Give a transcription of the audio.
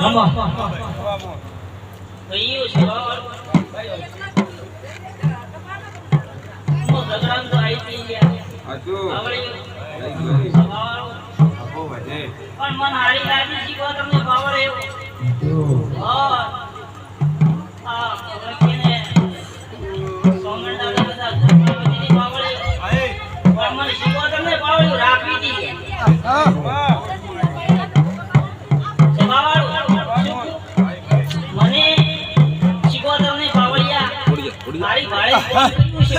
તો આઈ. પણ મન હારી લાગી તમને એવું. હા. આ બધા એવું. પણ મને શીખવા તમને બાવળ રાખવી હતી. મારી ભાડે કર્યું છે